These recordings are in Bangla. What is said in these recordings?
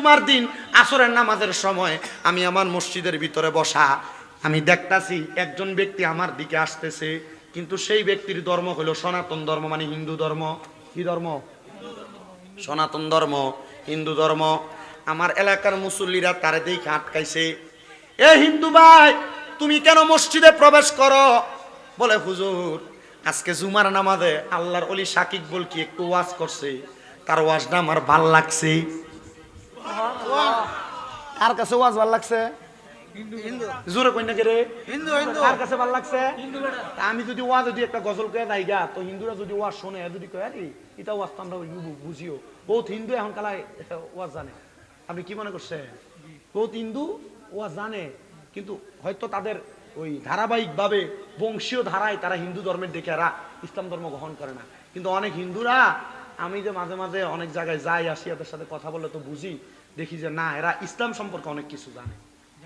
জুমার দিন, আসরের নামাজের সময় আমি আমার মসজিদের ভিতরে বসা, আমি দেখতাছি একজন ব্যক্তি আমার দিকে আসতেছে, কিন্তু সেই ব্যক্তির ধর্ম হলো সনাতন ধর্ম মানে হিন্দু ধর্ম। কি ধর্ম? সনাতন ধর্ম, হিন্দু ধর্ম। আমার এলাকার মুসল্লিরা তারে দেখে আটকাইছে, এ হিন্দু ভাই, তুমি কেন মসজিদে প্রবেশ করো? বলে, হুজুর, আজকে জুমার নামাজে আল্লাহর অলি সাকিব বল কি একটু ওয়াজ করছে? তার ওয়াজটা আমার ভালো লাগছে। কার কাছে ওয়াজ ভালো লাগছে? জোরে কই না রে? হিন্দু হিন্দু। কার কাছে ভালো লাগছে? আমি যদি ওয়াজ যদি একটা গজল কে যাই গা তো হিন্দুরা যদি ওয়াজ শোনে যদি কয় আরে এটা ওয়াজ তো আমরা বুঝিও। বহুত হিন্দু এখন কালায় ওয়াজ জানে। আপনি কি মনে করছেন? বহুত হিন্দু ওয়াজ জানে কিন্তু হয়তো তাদের ওই ধারাবাহিক ভাবে বংশীয় ধারায় তারা হিন্দু ধর্মের দেখে ইসলাম ধর্ম গ্রহণ করে না। কিন্তু অনেক হিন্দুরা আমি যে মাঝে মাঝে অনেক জায়গায় যাই আসি এদের সাথে কথা বললে তো বুঝি দেখি যে না এরা ইসলাম সম্পর্কে অনেক কিছু জানে।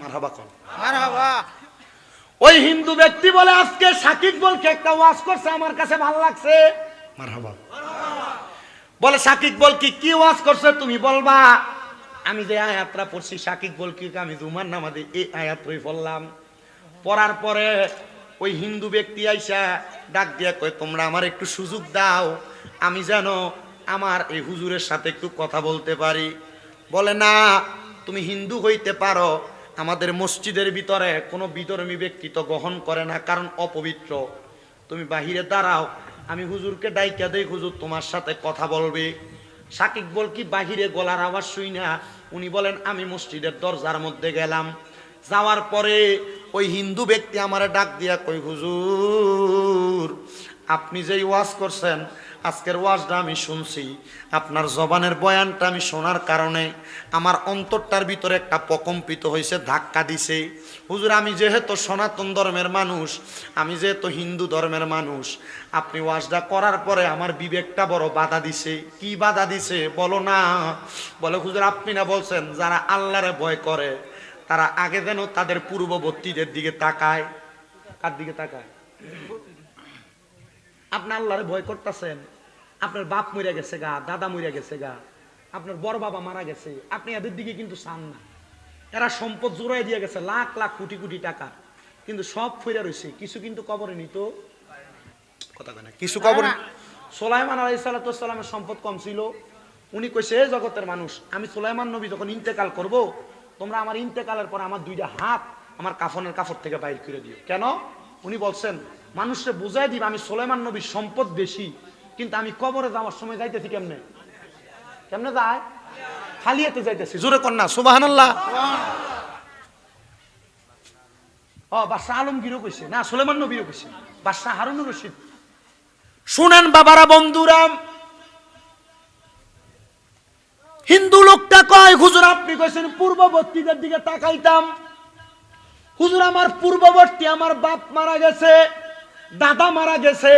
মারহাবা কন। মারহাবা। ওই হিন্দু ব্যক্তি বলে আজকে সাকিব বলকে একটা ওয়াজ করছে আমার কাছে ভালো লাগছে। মারহাবা। বলে সাকিব বল কি কি ওয়াজ করছে তুমি বলবা? আমি যে আয়াতটা পড়ছি সাকিব বল কি আমি জুমার নামাজে এই আয়াত পড়ে পড়লাম। পড়ার পরে ওই হিন্দু ব্যক্তি আইসা ডাক দিয়া কয় তোমরা আমার একটু সুযোগ দাও আমি যেন আমার এই হুজুরের সাথে একটু কথা বলতে পারি। বলে, না, তুমি হিন্দু হইতে পারো। আমাদের মসজিদের ভিতরে কোনো বিধর্মী ব্যক্তি তো গ্রহণ করে না, কারণ অপবিত্র। তুমি বাহিরে দাঁড়াও, আমি হুজুরকে ডাইকা দেই, হুজুর তোমার সাথে কথা বলবে। সাকিব বল কি, বাহিরে গলার আওয়াজ শুই না। উনি বলেন, আমি মসজিদের দরজার মধ্যে গেলাম। যাওয়ার পরে ওই হিন্দু ব্যক্তি আমারে ডাক দিয়া কই হুজুর, আপনি যেই ওয়াজ করছেন আজকের ওয়াজটা আমি শুনছি, আপনার জবানের বয়ানটা আমি শোনার কারণে আমার অন্তরটার ভিতরে একটা প্রকম্পিত হয়েছে, ধাক্কা দিছে। হুজুর, আমি যেহেতু সনাতন ধর্মের মানুষ, আমি যেহেতু হিন্দু ধর্মের মানুষ, আপনি ওয়াজটা করার পরে আমার বিবেকটা বড় বাধা দিছে। কি বাধা দিছে? বলো না। বলে, হুজুর, আপনি না বলছেন, যারা আল্লাহরে ভয় করে, তারা আগে যেন তাদের পূর্ববর্তীদের দিকে তাকায়। কার দিকে তাকায়? আপনি আল্লাহরে ভয় করতেছেন? আপনার বাপ মরে গেছে গা দাদা মরে গেছে গা আপনার বড় বাবা মারা গেছে আপনি এদের দিকে কিন্তু চান না। এরা সম্পদ জোড়াই দিয়ে গেছে লাখ লাখ কোটি কোটি টাকা। কিন্তু সব ফিরে রয়েছে কিছু কিন্তু কবরে নিত। কথা না কিছু কবরে সোলাইমান আলাই সাল্লামের সম্পদ কম ছিল। উনি কইছে "এ জগতের মানুষ আমি সোলাইমান নবী যখন ইন্তেকাল করব তোমরা আমার ইন্তেকালের পর আমার দুইটা হাত আমার কাফনের কাপড় থেকে বাইর করে দিও। কেন? উনি বলছেন মানুষকে বুঝাই দিব আমি সোলাইমান নবীর সম্পদ বেশি কিন্তু আমি কবরে যাওয়ার সময় যাইতেছি কেমনে? কেমনে যায়? খালিয়াতে যাইতেছি। জোরে কন্যা সুবাহান্লাহ ও বাদশাহ আলমগীরও কইছে। না, সুলেমান নবীও কইছে। বাদশাহ রশিদ। শুনেন বাবারা বন্ধুরাম হিন্দু লোকটা কয়, হুজুর, আপনি কইছেন পূর্ববর্তীদের দিকে তাকাইতাম। হুজুর, আমার পূর্ববর্তী, আমার বাপ মারা গেছে, দাদা মারা গেছে।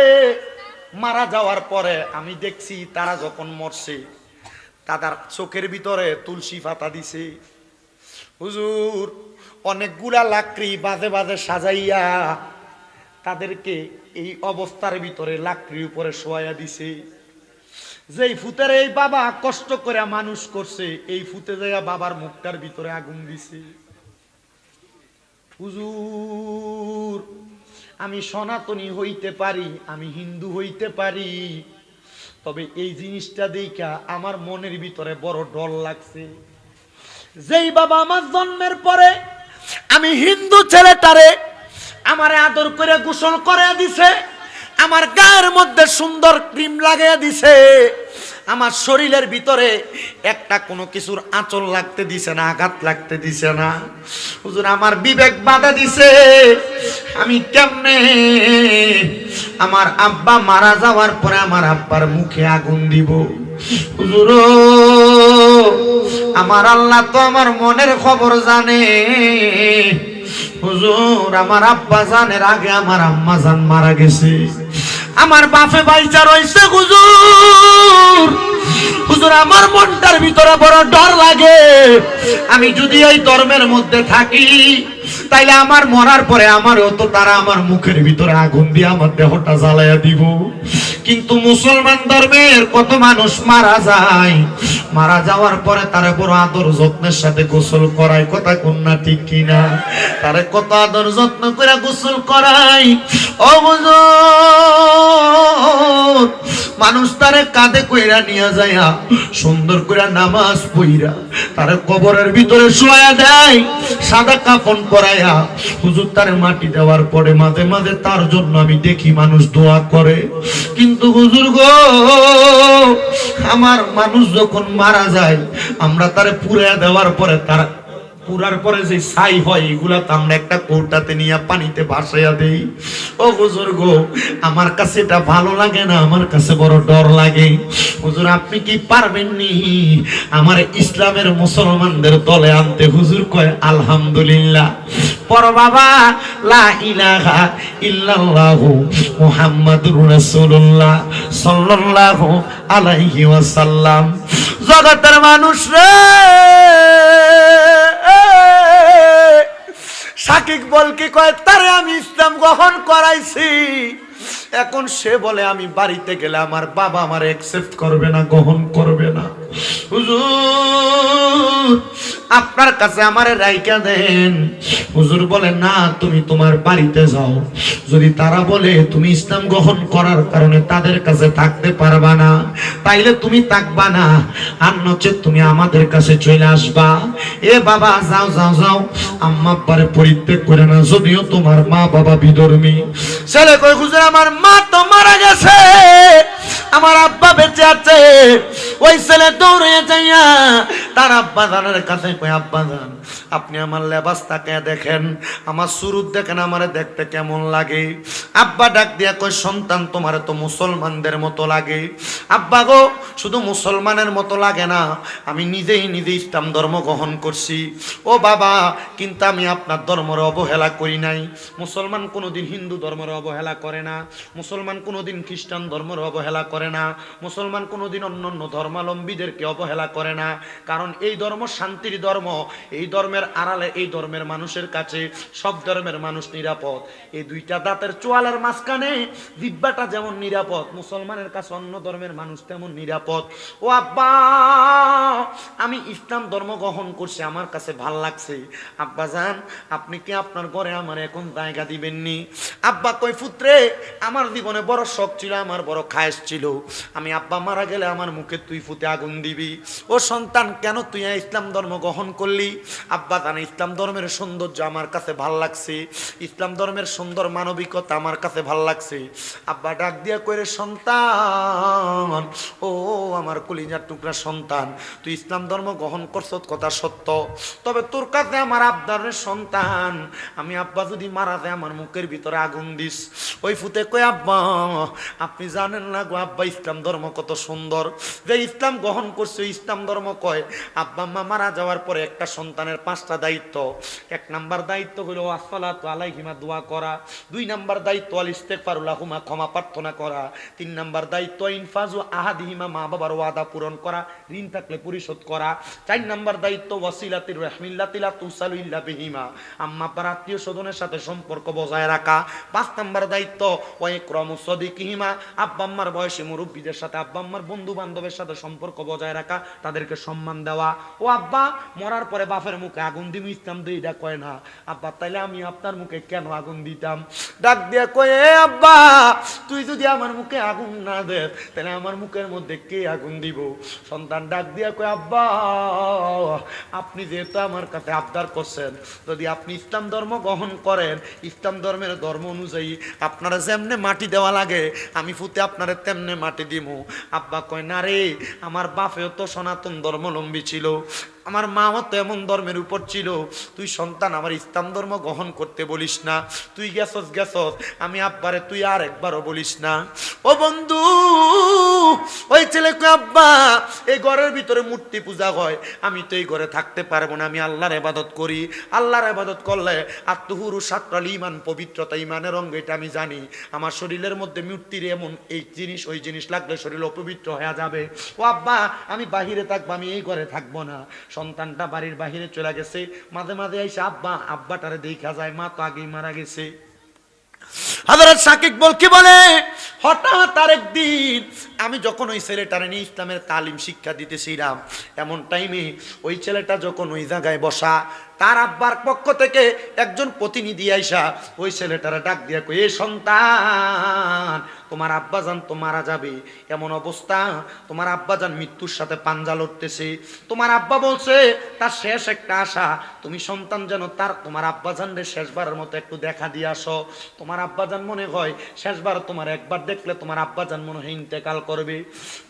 মারা যাওয়ার পরে আমি দেখছি তারা যখন মরছে, তাদের চোখের ভিতরে তুলসী পাতা দিছে। হুজুর, অনেকগুলা লাকড়ি বাজে বাজে সাজাইয়া তাদেরকে এই অবস্থার ভিতরে লাকড়ির উপরে শোয়া দিছে। যেই ফুতের এই বাবা কষ্ট করে মানুষ করছে, এই ফুতে যাইয়া বাবার মুখটার ভিতরে আগুন দিছে। হুজুর আমি সনাতনী হইতে পারি, আমি হিন্দু হইতে পারি। তবে এই জিনিসটা দেখা আমার মনের ভিতরে বড় ডর লাগছে। যেই বাবা আমার জন্মের পরে আমি হিন্দু ছেলেটারে আমার আদর করে গোসল করে দিছে, আমার গায়ের মধ্যে সুন্দর ক্রিম লাগিয়ে দিছে। আমার শরীরের ভিতরে একটা কোনো কিছুর আঁচল লাগতে দিছে না, আঘাত লাগতে দিছে না। হুজুর, আমার বিবেক বাধা দিছে। আমি কেমনে? আমার আব্বা মারা যাওয়ার পরে আমার আব্বার মুখে আগুন দিব। হুজুর আমার আল্লাহ তো আমার মনের খবর জানে। হুজুর, আমার আব্বা জানের আগে আমার আম্মা জান মারা গেছে। আমার বাপে বাইচা রয়েছে, হুজুর। হুজুর, আমার মনটার ভিতরে বড় ডর লাগে। আমি যদি এই ধর্মের মধ্যে থাকি তাইলে আমার মরার পরে আমারও তো তারা আমার মুখের ভিতরে আগুন দিয়ে আমার দেহটা জ্বালাইয়া দিব। কিন্তু মুসলমান ধর্মের কত মানুষ মারা যায় মারা যাওয়ার পরে তারে বড় আদর যত্নের সাথে গোসল করায় কথা কন্যা ঠিক কিনা? তারে কত আদর যত্ন করে গোসল করাই হুজুর, মানুষ তারে কাঁধে কইরা নিয়ে যায়া সুন্দর করে নামাজ পইরা তারে কবরের ভিতরে শোয়া দেয়, সাদা কাফন পরাইয়া। হুজুর তারে মাটি দেওয়ার পরে মাঝে মাঝে তার জন্য আমি দেখি মানুষ দোয়া করে। কিন্তু হুজুর গো, আমার মানুষ যখন মারা যায়, আমরা তারে পুড়ে দেওয়ার পরে তার পুরার পরে যে ছাই হয়, এগুলা তো আমরা একটা কৌটাতে নিয়ে পানিতে ভাসাইয়া দেই। ও হুজুর গো, আমার কাছে এটা ভালো লাগে না, আমার কাছে বড় ডর লাগে। হুজুর, আপনি কি পারবেন নি? আমার ইসলামের মুসলমানদের দলে আনতে হুজুর কয়, আলহামদুলিল্লাহ। পর বাবা, লা ইলাহা ইল্লাল্লাহু মুহাম্মাদুর রাসূলুল্লাহ সাল্লাল্লাহু আলাইহি ওয়াসাল্লাম। জগতের মানুষ রে! সাকিক বল কি কয়, তারে আমি ইসলাম গ্রহণ করাইছি। এখন সে বলে, আমি বাড়িতে গেলে আমার বাবা আমার অ্যাকসেপ্ট করবে না, গ্রহণ করবে না। হুজুর আপনার কাছে আমারে রাইকা দেন। হুজুর বলে, না, তুমি তোমার বাড়িতে যাও। যদি তারা বলে তুমি ইসলাম গ্রহণ করার কারণে তাদের কাছে থাকতে পারবা না, তাইলে তুমি থাকবা না। আর নচেত তুমি আমাদের কাছে চলে আসবা। এ বাবা, যাও যাও যাও। আম্মা পারে পরিত্যাগ করে না যদিও তোমার মা বাবা বিধর্মী। ছেলে কই হুজুর, আমার মা তো মারা গেছে। আমার আব্বা বেঁচে আছে। ওই ছেলে দৌড়ে যাইয়া তার আব্বা জানের কাছে আব্বা জান, আপনি আমার লেবাস তাকে দেখেন, আমার সুরুত দেখেন, আমার দেখতে কেমন লাগে? আব্বা ডাক দিয়া কই সন্তান, তোমার তো মুসলমানদের মতো লাগে। আব্বা গো, শুধু মুসলমানের মতো লাগে না, আমি নিজেই নিজে ইসলাম ধর্ম গ্রহণ করছি। ও বাবা, কিন্তু আমি আপনার ধর্মের অবহেলা করি নাই। মুসলমান কোনোদিন হিন্দু ধর্মের অবহেলা করে না, মুসলমান কোনোদিন খ্রিস্টান ধর্মের অবহেলা করে না। মুসলমান কোনোদিন অন্য অন্য ধর্মাবলম্বীদেরকে অবহেলা করে না। কারণ এই ধর্ম শান্তির ধর্ম। এই ধর্মের আড়ালে এই ধর্মের মানুষের কাছে সব ধর্মের মানুষ নিরাপদ। এই দুইটা দাঁতের চোয়ালের মাঝখানে দিব্যাটা যেমন নিরাপদ, মুসলমানের কাছে অন্য ধর্মের মানুষ তেমন নিরাপদ। ও আব্বা, আমি ইসলাম ধর্ম গ্রহণ করছি, আমার কাছে ভালো লাগছে। আব্বা জান, আপনি কি আপনার ঘরে আমার এখন জায়গা দিবেননি? আব্বা কই পুত্রে, আমার জীবনে বড় শখ ছিল, আমার বড় খায়েশ ছিল। আমি আব্বা মারা গেলে আমার মুখে তুই ফুতে আগুন দিবি। ও সন্তান, কেন তুই ইসলাম ধর্ম গ্রহণ করলি? আব্বা জানে, ইসলাম ধর্মের সৌন্দর্য আমার কাছে ভালো লাগছে। ইসলাম ধর্মের সুন্দর মানবিকতা আমার কাছে ভালো লাগছে। আব্বা ডাক দিয়া কইরে, সন্তান, ও আমার কলিজার টুকরা সন্তান, তুই ইসলাম ধর্ম গ্রহণ করছ কথা সত্য। তবে তোর কাছে আমার আব্দারের সন্তান। আমি আব্বা যদি মারা যায়, আমার মুখের ভিতরে আগুন দিস। ওই ফুতে কই আব্বা, আপনি জানেন না গো, আব্বা ইসলাম ধর্ম কত সুন্দর। যে ইসলাম গ্রহণ করছে ইসলাম ধর্ম কয়? আব্বা আম্মা মারা যাওয়ার পরে একটা সন্তানের পাঁচটা দায়িত্ব। এক নাম্বার দায়িত্ব হলো, আসসালাতু আলাইহিমা দোয়া করা। দুই নাম্বার দায়িত্ব, আল ইস্তেক ইস্তেগফারুল্লাহুমা ক্ষমা প্রার্থনা করা। তিন নাম্বার দায়িত্ব, ইনফাজু আহাদিহিমা, মা বাবার ওয়াদা পূরণ করা। ঋণ থাকলে পরিশোধ করা। চার নাম্বার দায়িত্ব, ওয়াসিলাতির রহমিল্লাতিলা তুসালু ইল্লা বিহিমা। আম্মা আব্বার আত্মীয় স্বজনের সাথে সম্পর্ক বজায় রাখা। পাঁচ নাম্বার দায়িত্ব ওয়াইক্রম সদিকিহিমা। আব্বা আম্মার বয়সী মুরব্বীদের সাথে, আব্বা আম্মার বন্ধু বান্ধবের সাথে সম্পর্ক বজায় রাখা, তাদেরকে সম্মান দেওয়া। ও আব্বা, মরার পরে বাপের মুখে আগুন দিম ইসলাম দিয়ে এটা কয় না। আব্বা, তাইলে আমি আপনার মুখে কেন আগুন দিতাম? ডাক দিয়া কয়ে, "এ আব্বা, তুই যদি আমার মুখে আগুন না দে তাহলে আমার মুখের মধ্যে কে আগুন দিব? সন্তান ডাক দিয়া কয়, আব্বা, আপনি যেহেতু আমার কাছে আবদার করছেন, যদি আপনি ইসলাম ধর্ম গ্রহণ করেন, ইসলাম ধর্মের ধর্ম অনুযায়ী আপনারা যেমনে মাটি দেওয়া লাগে, আমি ফুতে আপনারা তেমনে মাটি দিমু। আব্বা কয় না রে আমার বাপেও তো সনাতন ধর্মলম্বী ছিল। আমার মাও তো এমন ধর্মের উপর ছিল। তুই সন্তান আমার ইসলাম ধর্ম গ্রহণ করতে বলিস না। তুই গেছস গেছস আমি আব্বারে তুই আর একবারও বলিস না। ও বন্ধু ওই ছেলে কয়, আব্বা এই ঘরের ভিতরে মূর্তি পূজা হয়। আমি তো এই ঘরে থাকতে পারব না আমি আল্লাহর ইবাদত করি। আল্লাহর ইবাদত করলে আত্মহুরু সাতরাল ইমান পবিত্রতা ইমানের অঙ্গ এটা আমি জানি। আমার শরীরের মধ্যে মূর্তির এমন এই জিনিস ওই জিনিস লাগলে শরীর অপবিত্র হয়ে যাবে। ও আব্বা আমি বাহিরে থাকব আমি এই ঘরে থাকব না। সন্তানটা বাড়ির বাহিরে চলে গেছে। মাঝে মাঝে এসে আব্বা, আব্বাটারে দেখা যায়, মা তো আগেই মারা গেছে। হযরত সাকিব বল, কি বলে? হঠাৎ আরেকদিন আমি যখন ওই ছেলেটারে নিয়ে ইসলামের তালিম শিক্ষা দিতেছিলাম, এমন টাইমে ওই ছেলেটা যখন ওই জায়গায় বসা, তার আব্বার পক্ষ থেকে একজন প্রতিনিধি আইসা ওই ছেলেটারে ডাক দিয়া কই এ সন্তান তোমার আব্বাজান তো মারা যাবে। এমন অবস্থা, তোমার আব্বাজান মৃত্যুর সাথে পাঞ্জা লড়তেছে। তোমার আব্বা বলছে, তার শেষ একটা আশা, তুমি সন্তান যেন তার তোমার আব্বাজান রে, শেষবারের মতো একটু দেখা দিয়ে আসো। তোমার আব্বাজান মনে হয়, শেষবার তোমার একবার দেখলে তোমার আব্বাজান মনে হয় ইন্তেকাল করবে।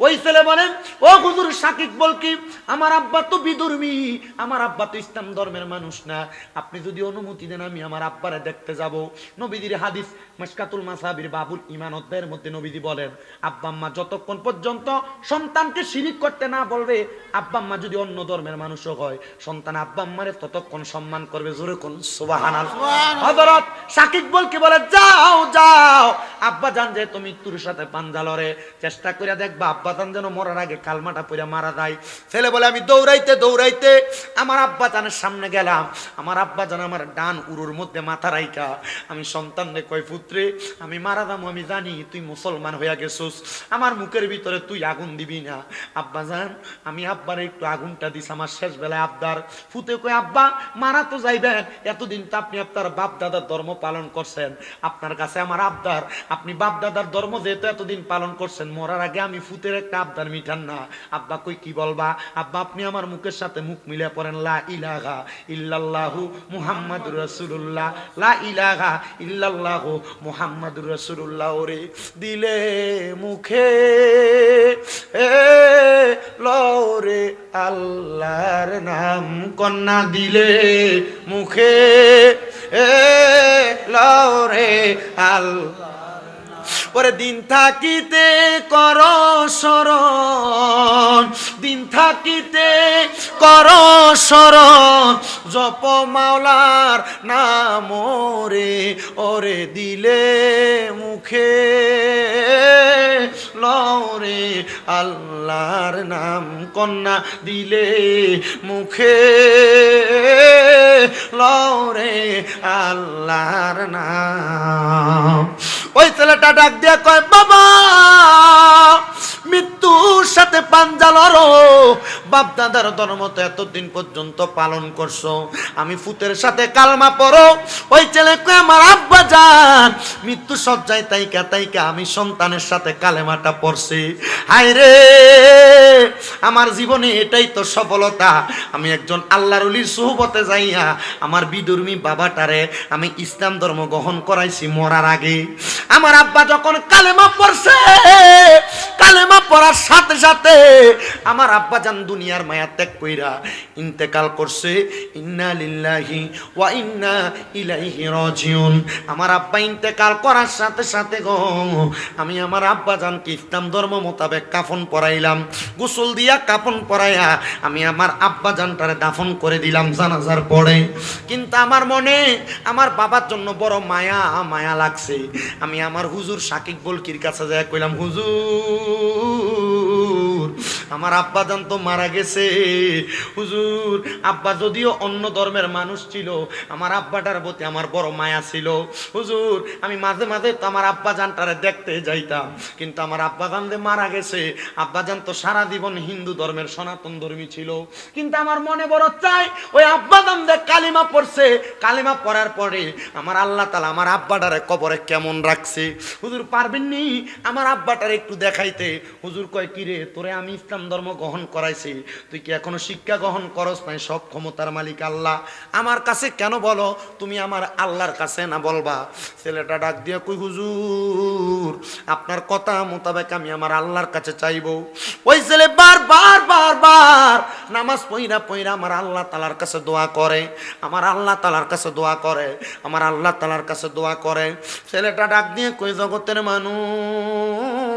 ওই ছেলে বলেন ও হুজুর সাকিব বল কি, আমার আব্বা তো বিধর্মী, আমার আব্বা তো ইসলাম ধর্মের মানুষ না। আপনি যদি অনুমতি দেন, আমি আমার আব্বারে দেখতে যাব। নবীদের হাদিস মাসকাতুল মাসাবির বাবুল ইমান অধ্যায়ের মধ্যে নবীজি বলেন আব্বা আম্মা যতক্ষণ পর্যন্ত সন্তানকে শিরিক করতে না বলবে আব্বা আম্মা যদি অন্য ধর্মের মানুষ হয় সন্তান আব্বা আম্মারে ততক্ষণ সম্মান করবে। জোরে কোন সুবহানাল্লাহ। হযরত সাকিব বলকে কি বলে যাও যাও। আব্বা জান যে তুমি মৃত্যুর সাথে পাঞ্জা লড়ে, চেষ্টা করে দেখবা আব্বা জান যেন মরার আগে কালমাটা পড়ে মারা যায়। ছেলে বলে, আমি দৌড়াইতে দৌড়াইতে আমার আব্বা জানের সামনে গেলাম। আমার আব্বা জান আমার ডান উরুর মধ্যে মাথা রাইকা আমি সন্তান রে কয় পুত্রে, আমি মারা দাম আমি জানি তুই মুসলমান হইয়া গেছিস। আমার মুখের ভিতরে তুই আগুন দিবি না। আব্বা জান, আমি আব্বার একটু আগুনটা দিস আমার শেষ বেলায় আব্দার ফুতে কয়, আব্বা, মারা তো যাইবেন। এতদিন তো আপনি আপনার বাপ দাদার ধর্ম পালন করছেন। আপনার কাছে আমার আবদার আপনি বাপ দাদার ধর্ম যেহেতু এতদিন পালন করছেন, মরার আগে আমি ফুতের একটা আবদার মিটান না। আব্বা কই, কি বলবা? আব্বা, আপনি আমার মুখের সাথে মুখ মিলে পড়েন, লা ইলাহা ইল্লাল্লাহু মুহাম্মাদুর রাসূলুল্লাহ। লা ইলাহা ইল্লাল্লাহু মুহাম্মাদুর রাসূলুল্লাহ, ওরে দিলে মুখে, এ লরে আল্লাহর নাম কন্যা দিলে মুখে, এ লরে আল্লাহ ওরে দিন থাকিতে কর শরণ। দিন থাকিতে কর শরণ। জপ মাওলার নাম ওরে দিলে মুখে। লরে আল্লাহর নাম কন্যা দিলে মুখে। লরে আল্লাহর নাম। ওই ছেলেটা ডাক দিয়া কয়, বাবা! বাপ দাদার ধর্ম তো এতদিন পর্যন্ত পালন করছ। আমি ফুতের সাথে কালমা পড়ো। ওই ছেলে আমার আব্বা যান মৃত্যু সজ্জায় তাইকা তাইকা আমি সন্তানের সাথে কালেমাটা পড়ছি। হায় রে! আমার জীবনে এটাই তো সফলতা। আমি একজন আল্লাহর অলির সোহবতে যাইয়া আমার বিদুর্মী বাবাটারে আমি ইসলাম ধর্ম গ্রহণ করাইছি মরার আগে। আমার আব্বা যখন কালেমা পড়ছে, কালেমা পড়ার সাথে সাথে আমার আব্বা জান দুনিয়ার মায়া ত্যাগ কইরা ইন্তেকাল করছে। ইন্না লিল্লাহি ওয়া ইন্না ইলাইহি রাজিউন। আমার আব্বা ইন্তেকাল করার সাথে সাথে গো, আমি আমার আব্বা জানকে ইসলাম ধর্ম মোতাবেক কাফন পরাইলাম। গোসল দিয়া কাফন পরাইয়া আমি আমার আব্বা জানটারে দাফন করে দিলাম জানাজার পরে। কিন্তু আমার মনে, আমার বাবার জন্য বড় মায়া মায়া লাগছে। আমি আমার হুজুর সাকিব বলকির কাছে যাই কইলাম, হুজুর আমার আব্বা জান তো মারা গেছে। হুজুর, আব্বা যদিও অন্য ধর্মের মানুষ ছিল, আমার আব্বাটার প্রতি আমার বড় মায়া ছিল। হুজুর, আমি মাঝে মাঝে তো আমার আব্বা জানটারে দেখতে যাইতাম। কিন্তু আমার আব্বা জান মারা গেছে, আব্বা জান তো সারা জীবন হিন্দু ধর্মের সনাতন ধর্মী ছিল। কিন্তু আমার মনে বড় চাই, ওই আব্বা জান যে কালিমা পড়ছে, কালিমা পড়ার পরে আমার আল্লাহ তালা আমার আব্বাটারে কবরে কেমন রাখছে? হুজুর, পারবেননি? আমার আব্বাটারে একটু দেখাইতে। হুজুর কয়, কিরে, তোরে আমি ইসলাম ধর্ম গ্রহণ করাইছি, তুই কি এখনও শিক্ষা গ্রহণ করস নাই? সব ক্ষমতার মালিক আল্লাহ। আমার কাছে কেন বলো? তুমি আমার আল্লাহর কাছে না বলবা। ছেলেটা ডাক দিয়ে কই, হুজুর, আপনার কথা মোতাবেক আমি আমার আল্লাহর কাছে চাইব। ওই ছেলে বার বার বার বার নামাজ পইরা পইরা আমার আল্লাহ তালার কাছে দোয়া করে। আমার আল্লাহ তালার কাছে দোয়া করে। আমার আল্লাহ তালার কাছে দোয়া করে। ছেলেটা ডাক দিয়ে কই, জগতের মানুষ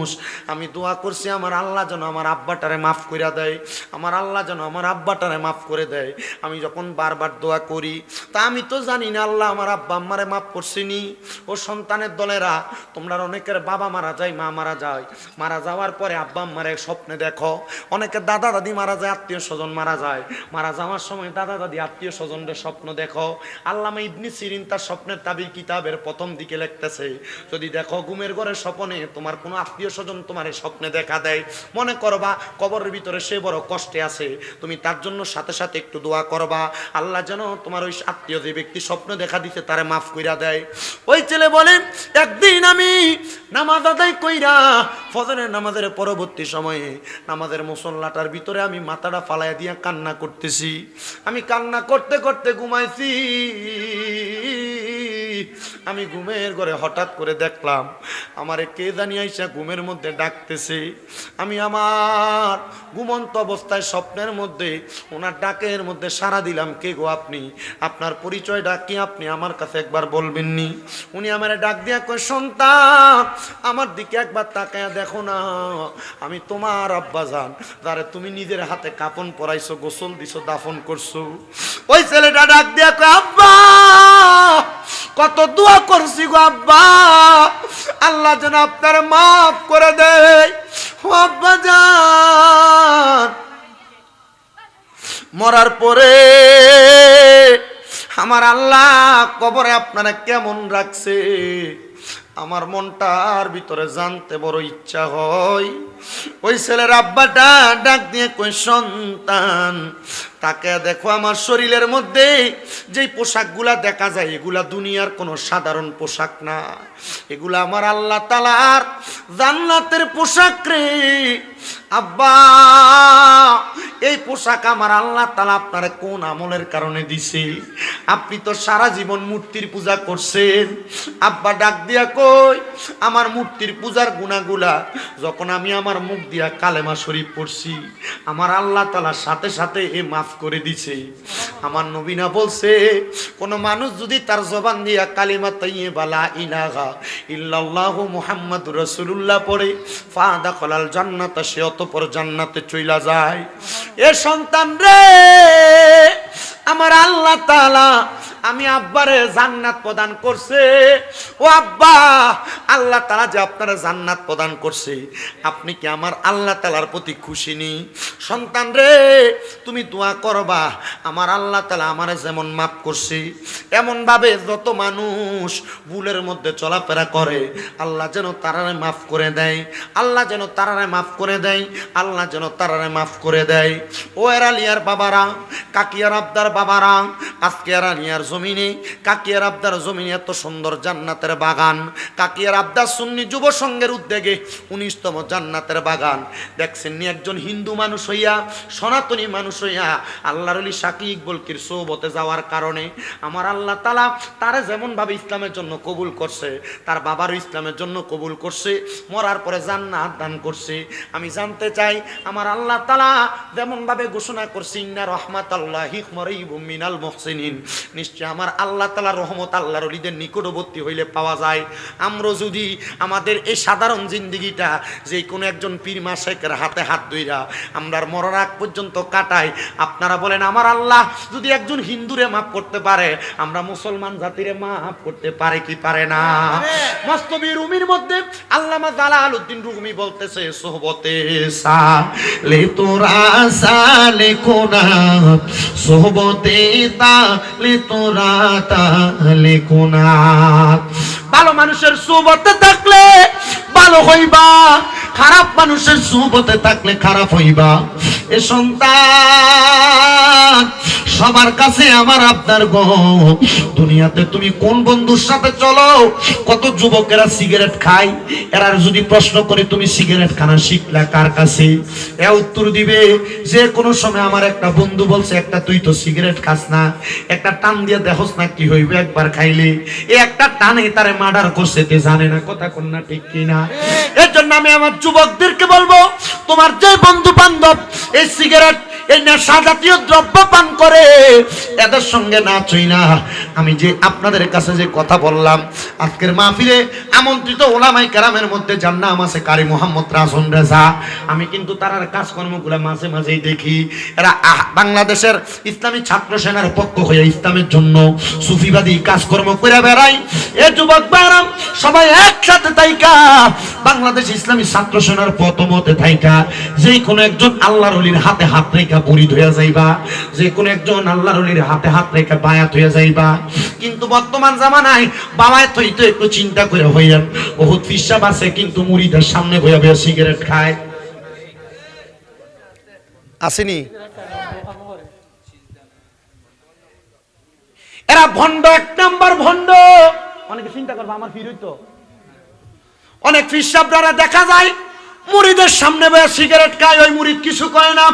মানুষ, আমি দোয়া করছি আমার আল্লাহ যেন আমার আব্বাটারে মাফ করে দেয়, আমার আল্লাহ যেন আমার আব্বাটারে মাফ করে দেয়, আমি যখন বারবার দোয়া করি, তা আমি তো জানি না আল্লাহ আমার আব্বা আম্মারে মাফ করছিনি। ও সন্তানের দলেরা তোমরা অনেকের বাবা মারা যায়, মা মারা যায়, মারা যাওয়ার পরে আব্বা আম্মারে স্বপ্নে দেখো অনেকের দাদা দাদি মারা যায়, আত্মীয় স্বজন মারা যায়, মারা যাওয়ার সময় দাদা দাদি আত্মীয় স্বজনদের স্বপ্ন দেখো, আল্লামা ইবনি সিরিন তার স্বপ্নের তাবির কিতাবের প্রথম দিকে লিখতেছে, যদি দেখো ঘুমের ঘরে স্বপনে তোমার কোনো আত্মীয় স্বজন তোমার স্বপ্নে দেখা দেয়। মনে করবা, কবরের ভিতরে সে বড় কষ্টে আছে। তুমি তার জন্য সাথে সাথে একটু দোয়া করবা। আল্লাহ যেন তোমার ওই আত্মীয় যে ব্যক্তি স্বপ্ন দেখা দিতে তারে মাফ কইরা দেয়। ওই ছেলে বলে, একদিন আমি নামাজ আদায় কইরা ফজরের নামাজের পরবর্তী সময়ে নামাজের মুসল্লাটার ভিতরে আমি মাথাটা ফালাইয়া দিয়া কান্না করতেছি। আমি কান্না করতে করতে ঘুমাইছি। আমি ঘুমের ঘরে হঠাৎ করে দেখলাম, আমারে কে জানি আইসা ঘুমের মধ্যে ডাকতেছে। আমি আমার ঘুমন্ত অবস্থায় স্বপ্নের মধ্যে, ওনার ডাকের মধ্যে সারা দিলাম, কে গো আপনি? আপনার পরিচয় কি আপনি আমার কাছে একবার বলবেননি? উনি আমার ডাক দিয়া কয়, সন্তান, আমার দিকে একবার তাকায়া দেখো না। আমি তোমার আব্বা যান যারে তুমি নিজের হাতে কাপন পরাইছো, গোসল দিছো, দাফন করছ। ওই ছেলেটা ডাক দিয়া কয়, আব্বা কত দোয়া করছি গো আব্বা। আল্লাহ যেন আপনার মাফ করে দেয়। আব্বা যান মরার পরে আমার আল্লাহ কবরে আপনারা কেমন রাখছে? আমার মনটার ভিতরে জানতে বড় ইচ্ছা হয়। ওই ছেলের আব্বাটা ডাক দিয়ে কই সন্তান, তাকে দেখো আমার শরীরের মধ্যে যেই পোশাকগুলা দেখা যায়, এগুলা দুনিয়ার কোনো সাধারণ পোশাক না। এগুলা আমার আল্লাহ তালার জান্নাতের পোশাক রে। আব্বা, এই পোশাক আমার আল্লাহ তালা আপনার কোন আমলের কারণে দিছে? আপনি তো সারা জীবন মূর্তির পূজা করছেন। আব্বা ডাক দিয়া কই আমার মূর্তির পূজার গুণাগুলা, যখন আমি আমার মুখ দিয়া কালেমা শরীফ পড়ছি। আমার আল্লাহ তালা সাথে সাথে এ মাফ করে দিছে। আমার নবীনা বলছে, কোন মানুষ যদি তার জবান দিয়া কালিমা তাইয়ে বালা ইলাহা ইল্লাল্লাহ মুহাম্মদ রসুল্লাহ পড়ে ফা দাখলাল জান্নাত, সে অতপর জান্নাতে চইলা যায়। এ সন্তান রে! আমার আল্লাহ তাআলা আমি আব্বারে জান্নাত প্রদান করছে। ও আব্বা, আল্লাহ তাআলা যে আপনারা জান্নাত প্রদান করছে, আপনি কি আমার আল্লাহ তালার প্রতি খুশি নি? সন্তান রে, তুমি দোয়া করবা, আমার আল্লাহ তালা আমারে যেমন মাফ করছি এমন ভাবে যত মানুষ ভুলের মধ্যে চলাফেরা করে, আল্লাহ যেন তারারে মাফ করে দেয়, আল্লাহ যেন তারারে মাফ করে দেয়, আল্লাহ যেন তারারে মাফ করে দেয়। ও এরালিয়ার বাবারা, কাকিয়ার আবদার বাবারা আজকে এরালিয়ার জমিনে, কাকিয়ার আবদার জমিনে এত সুন্দর জান্নাতের বাগান। কাকিয়ার আবদার সুন্নি যুব সংঘের উদ্যোগে উনিশতম জান্নাতের বাগান। দেখছেন নি একজন হিন্দু মানুষ হইয়া, সনাতনী মানুষ হইয়া, আল্লাহর আলী সাকি ইকবলকির সৌবতে যাওয়ার কারণে আমার আল্লাহ তালা তারা যেমন ভাবে ইসলামের জন্য কবুল করছে, তার বাবারও ইসলামের জন্য কবুল করছে, মরার পরে জান্নাত দান করছে। আমি জানতে চাই, আমার আল্লাহ তালা যেমন ভাবে ঘোষণা করছে, ইন্না রহমাত আল্লাহ মিনাল মহসিনিন। নিশ্চয় আমার আল্লাহ তালা রহমত আল্লাহর অলিদের নিকটবর্তী হইলে পাওয়া যায়। আমরা যদি আমাদের এই সাধারণ জিন্দিগিটা যে কোনো একজন হাতে হাত ধইরা আমরা মরার আগ পর্যন্ত কাটাই, আপনারা বলেন, আমার আল্লাহ যদি একজন হিন্দুরে মাফ করতে পারে, আমরা মুসলমান জাতিরে মাফ করতে পারে কি পারে না? মস্তবি রুমির মধ্যে রুমি বলতেছে, সোহবতে তোরা কোনা সোহবতে তালে তোরা তালে কোনা। ভালো মানুষের সুবতে থাকলে ভালো হইবা, খারাপ মানুষের সুবতে থাকলে খারাপ হইবা। এ সন্তান সবার কাছে আমার আপনার দুনিয়াতে তুমি কোন বন্ধুর সাথে চলো? কত যুবকেরা সিগারেট খায়? এরা যদি প্রশ্ন করে, তুমি সিগারেট খানা শিখলা কার কাছে? এ উত্তর দিবে, যে কোনো সময় আমার একটা বন্ধু বলছে, একটা, তুই তো সিগারেট খাস না। একটা টান দিয়ে দেখোস না কি হইবে একবার খাইলে। এ একটা টানে তারে মার্ডার করছে, তে জানে না কথা কোন না ঠিক কিনা এর জন্য আমি আমার যুবকদেরকে বলব, তোমার যে বন্ধু বান্ধব এই সিগারেট, এই নেশা জাতীয় দ্রব্য পান করে এদের সঙ্গে না আমি যে আপনাদের কাছে যে কথা বললাম, আজকের মাহফিলে আমন্ত্রিত ওলামাই কারামের মধ্যে যার নাম আছে কারি মোহাম্মদ রেজা। আমি কিন্তু তার কাজকর্মগুলো মাঝে মাঝেই দেখি। এরা বাংলাদেশের ইসলামী ছাত্র সেনার পক্ষ হয়ে ইসলামের জন্য সুফিবাদী কাজকর্ম করে বেড়াই এ যুবক সবাই একসাথে তাইকা বাংলাদেশ ইসলামী ছাত্র সেনার পতমতে থাইকা। যে কোনো একজন আল্লাহর অলির হাতে হাত রেখা বুড়িদ হইয়া যাইবা। যে কোনো একজন আল্লাহর অলির হাতে হাত রেখা বায়াত হইয়া যাইবা। কিন্তু বর্তমান জামানায় থই তো একটু চিন্তা করে হইয়ান বহুত ফিসাব আছে কিন্তু মুড়িদের সামনে বইয়া বইয়া সিগারেট খায়। আসেনি? এরা ভণ্ড এক নাম্বার ভণ্ড। অনেকে চিন্তা করবে আমার ফিরই তো। অনেক ফিসাবরা দেখা যায় মুড়িদের সামনে বয়ে সিগারেট খায় ওই মুড়িদ কিছু কয় না।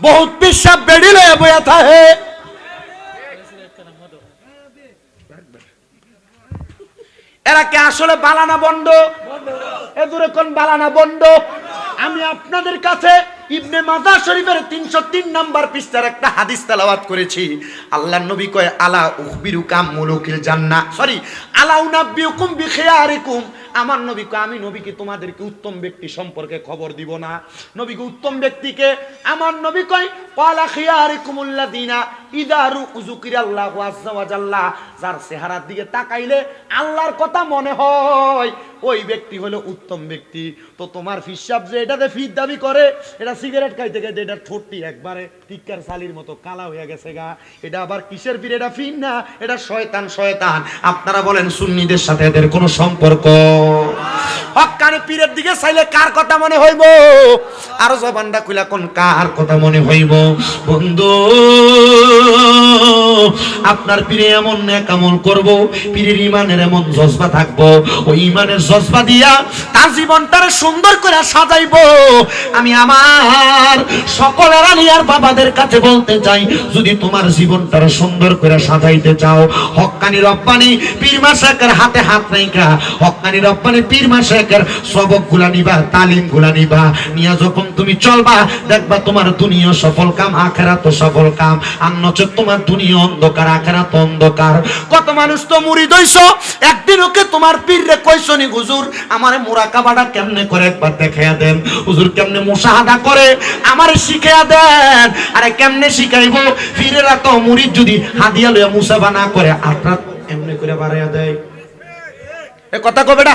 বহুত পিসাব বেড়িলে বয়ে থাকে। এরা কে আসলে বালানা বন্ড এ দূরে কোন বালানা বন্ড আমি আপনাদের কাছে ইবনে মাদা শরীফের তিনশো তিন নাম্বার পৃষ্ঠার একটা হাদিস তেলাওয়াত করেছি। আল্লাহ নবী কয়, আলা উখবিরু কাম মুলুকিল জান্নাহ। সরি আলা উনাব্বিউকুম বিখিয়ারিকুম। আমার নবীকে আমি নবীকে তোমাদেরকে উত্তম ব্যক্তি সম্পর্কে খবর দিব না। নবীকে উত্তম ব্যক্তিকে আমার নবী কয় ক্বালা খিয়ারিকুমুল্লাযিনা ইদারু উযুকিরাল্লাহু আযজা ওয়া যার চেহারার দিকে তাকাইলে আল্লাহর কথা মনে হয়, ওই ব্যক্তি হলো উত্তম ব্যক্তি। তো তোমার ফিসাব যে এটাতে ফির দাবি করে, এটা সিগারেট খাইতে খাইতে এটা ঠোঁটটি একবারে টিক্কার সালির মতো কালা হয়ে গেছে গা। এটা আবার কিসের ফির এটা ফির না? এটা শয়তান শয়তান। আপনারা বলেন সুন্নিদের সাথে এদের কোনো সম্পর্ক? হকানি পীরের দিকে চাইলে কার কথা মনে হইব? আরও জবানটা খুলা কোন কার কথা মনে হইব? বন্ধু, আপনার পীরে এমন এক আমল করব, পীরের ইমানের এমন জজবা থাকব। ওই ইমানের জজবা দিয়া তার জীবনটারে সুন্দর করে সাজাইব। আমি আমার সকলের আলিয়ার বাবাদের কাছে বলতে চাই, যদি তোমার জীবনটারে সুন্দর করে সাজাইতে চাও হক্কানি রব্বানি পীর মাসাকের হাতে হাত রেখা হক্কানি রব্বানি পীর মাসাকের সবকগুলা নিবা তালিমগুলা নিবা, নিয়া যখন তুমি চলবা, দেখবা তোমার দুনিয়া সফল কাম আখেরা তো সফল কাম, আর নচেত তোমার দুনিয়া অন্ধকার আখেরা তো অন্ধকার। কত মানুষ তো মুড়ি দইছো, একদিন ওকে তোমার পীর রে কইছনি হুজুর, আমারে মুরাকাবাটা কেমনে করে একবার দেখাইয়া দেন? হুজুর, কেমনে মুসাহাদা করে আমারে শিখাইয়া দেন। আরে কেমনে শিখাইবো? ফিরেরা তো মুরিদ যদি হাদিয়া লইয়া মুসাফা না করে, আপনার এমনি করে বাড়াইয়া দেয়। এ কথা কবে না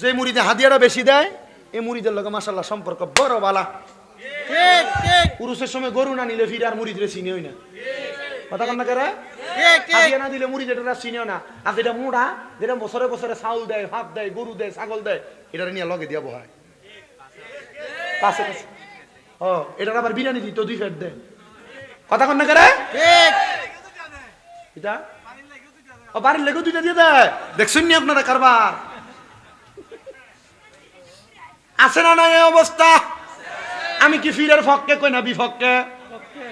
যে মুড়িতে হাদিয়াটা বেশি দেয়, এই মুড়িদের লগে মাসাল্লাহ সম্পর্ক বড় বালা। পুরুষের সময় গরু না নিলে ফিরে আর মুড়িদ রে চিনিও না। কথা কন না কেরে? হাদিয়া না দিলে মুড়ি যেটা চিনিও না। আর যেটা মুড়া, যেটা বছরে বছরে চাউল দেয়, ভাত দেয়, গরু দেয়, ছাগল দেয় এটা নিয়ে লগে দিয়া বহায়। কাছে কাছে ও এটা আবার বিরিয়ানি দিত দুই ফেট দেয় কথা কন না ঠিক। এটা? ও বাড়ির লেগেও দুইটা দিয়ে দেয় দেখছেন নি আপনারা কারবার? আছে না নাই এই অবস্থা? আমি কি ফিরের ফককে কই না বিপক্ষে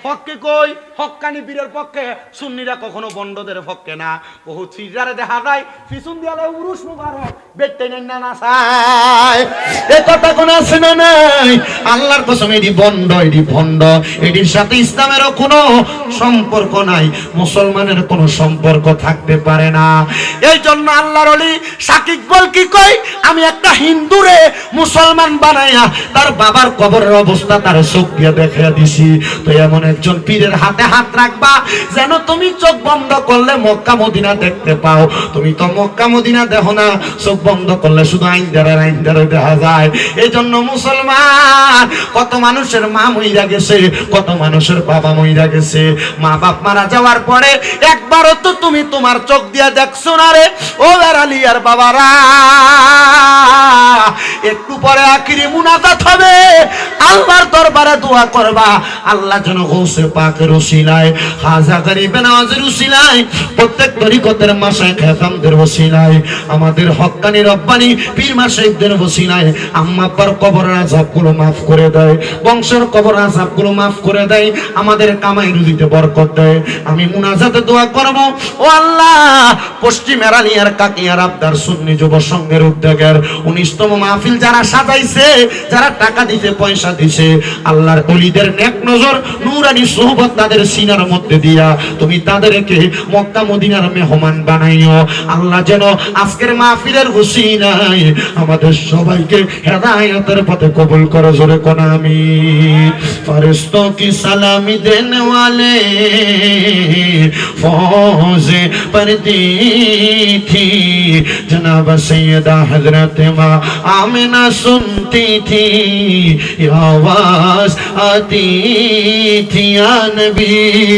পক্ষে কই? হক্কানি পীরের পক্ষে। সুন্নিরা কখনো বন্ডদের পক্ষে না। বহুত ফিরারে দেখা যায়, পিছন দিয়ালে উরুস মুবারক। বেটতে নেন না না এ কথা কোন আছে না নাই। আল্লাহর কসম, এটি বন্ড, এটি ভণ্ড। এটির সাথে ইসলামেরও কোনো সম্পর্ক নাই। মুসলমানের কোনো সম্পর্ক থাকতে পারে না। এই জন্য আল্লাহর অলি সাকিব বল কি কই আমি একটা হিন্দুরে মুসলমান বানাইয়া তার বাবার কবরের অবস্থা তার চোখ দিয়ে দেখাইয়া দিছি। তো এমন একজন পীরের হাতে হাত রাখবা, যেন তুমি চোখ বন্ধ করলে মক্কা মদিনা দেখতে পাও। তুমি তো মক্কা মদিনা দেখো না, চোখ বন্ধ করলে শুধু আইনদারের আইনদারে দেখা যায়। এই জন্য মুসলমান, কত মানুষের মা মইরা গেছে, কত মানুষের বাবা মইরা গেছে। মা বাপ মারা যাওয়ার পরে একবারও তো তুমি তোমার চোখ দিয়া দেখছ না রে, ও বেড়ালি আর বাবারা। একটু পরে আখিরি মুনাজাত হবে, আল্লাহর দরবারে দোয়া করবা। আল্লাহ যেন গৌসে পাকের উসিলায় খাজা গরিবে নওয়াজের উসিলায়, প্রত্যেক তরিকতের মাসায় খেতামদের ওসিলায় আমাদের হক্কানি রব্বানি পীর মাসাইকদের ওসিলায় আব্বার কবর আজাবগুলো মাফ করে দেয়, বংশের কবর আজাবগুলো মাফ করে দেয়, আমাদের কামাই রুজিতে বরকত দেয়। আমি মুনাজাতে দোয়া করব, ও আল্লাহ, পশ্চিম এরালিয়ার কাকিয়ার আবদার সুন্নি যুব সংঘের উদ্যোগের উনিশতম মাহফিল যারা সাজাইছে, যারা টাকা দিতে পয়সা দিছে, আল্লাহর অলিদের নেক নজর নুরানি সোহবত তাদের সিনার মধ্যে দিয়া তুমি তাদেরকে মক্কা মদিনার মেহমান বানাইও আল্লাহ যেন আজকের মাহফিলের হুসিনায় আমাদের সবাইকে হেদায়তের পথে কবুল করো জোরে কোন আমি ফরিস্তों की सलामी देने वाले फौज पड़ती थी जनाब सैयदा हजरत माँ आमिना सुनती थी ये आवाज आती থিয়া নবী